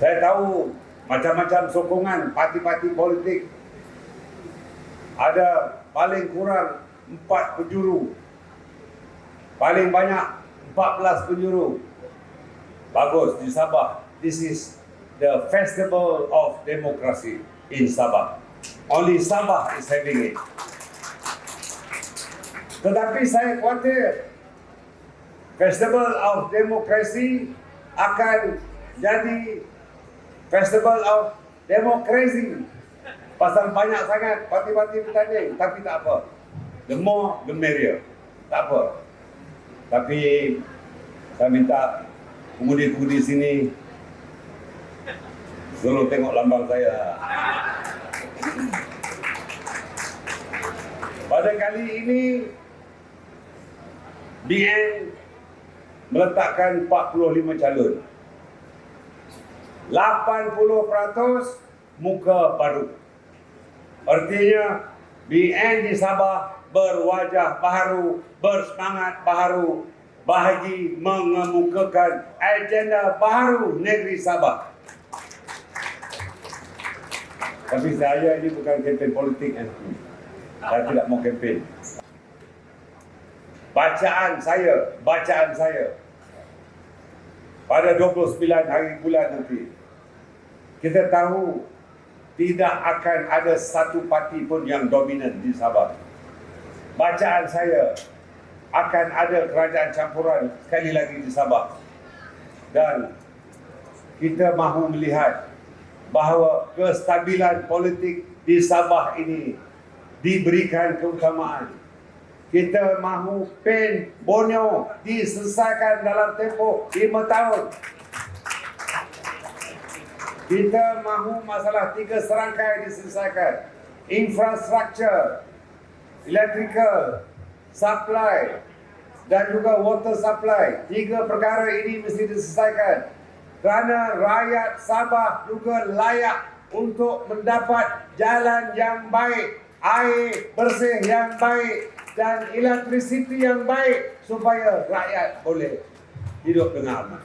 Saya tahu macam-macam sokongan parti-parti politik. Ada paling kurang empat penjuru. Paling banyak 14 penjuru. Bagus di Sabah. This is the festival of democracy in Sabah. Only Sabah is having it. Tetapi saya khawatir Festival of Democracy akan jadi Festival of Democracy. Pasal banyak sangat parti-parti bertanding. Tapi tak apa. The more, the merrier. Tak apa. Tapi saya minta pengundi-pengundi sini Selalu tengok lambang saya. Pada kali ini BN meletakkan 45 calon. 80% muka baru. Artinya BN di Sabah berwajah baru, bersemangat baru, bahagi mengemukakan agenda baru negeri Sabah. Tapi saya ini bukan kempen politik kan. Saya tidak mau kempen. Bacaan saya, bacaan saya pada 29 hari bulan nanti kita tahu tidak akan ada satu parti pun yang dominan di Sabah. Bacaan saya akan ada kerajaan campuran sekali lagi di Sabah. Dan kita mahu melihat bahawa kestabilan politik di Sabah ini diberikan keutamaan. Kita mahu PEN Borneo diselesaikan dalam tempoh 5 tahun. Kita mahu masalah tiga serangkai diselesaikan. Infrastruktur, electrical, supply dan juga water supply. Tiga perkara ini mesti diselesaikan. Kerana rakyat Sabah juga layak untuk mendapat jalan yang baik, air bersih yang baik dan elektrisiti yang baik supaya rakyat boleh hidup dengan aman.